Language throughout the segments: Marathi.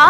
가?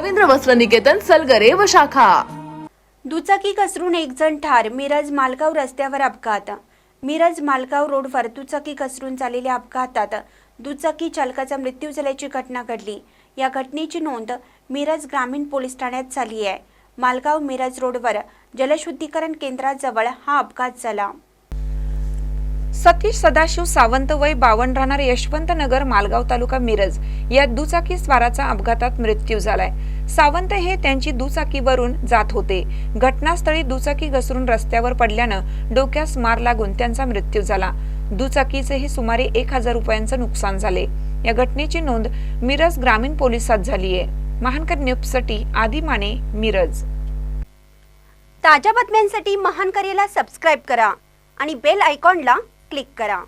रवींद्र वस्त्र निकेतन सलगरे व शाखा. दुचाकी कसरून एक जण ठार मिरज मालगाव रस्त्यावर अपघात. मिरज मालगाव रोडवर दुचाकी कसरून झालेल्या अपघातात दुचाकी चालकाचा मृत्यू झाल्याची घटना घडली. या घटनेची नोंद मिरज ग्रामीण पोलीस ठाण्यात झाली आहे. मालगाव मिरज रोडवर जलशुद्धीकरण केंद्राजवळ हा अपघात झाला. सतीश सदाशिव सावंत वय बावन्न राहणार यशवंत नगर मालगाव तालुका मिरज या दुचाकी स्वाराचा अपघातात मृत्यू झालाय. सावंत हे त्यांची दुचाकीवरून जात होते. घटनास्थळी दुचाकी घसरून रस्त्यावर पडल्यानं डोक्यास मार लागून त्यांचा मृत्यू झाला. दुचाकीचेही सुमारे एक हजार रुपयांचं नुकसान झाले. या घटनेची नोंद मिरज ग्रामीण पोलिसात झाली आहे. महानकर न्यूजसाठी आदी माने मिरज. ताज्या बातम्यांसाठी महान करेला सबस्क्राईब करा आणि बेल आयकॉनला क्लिक करा.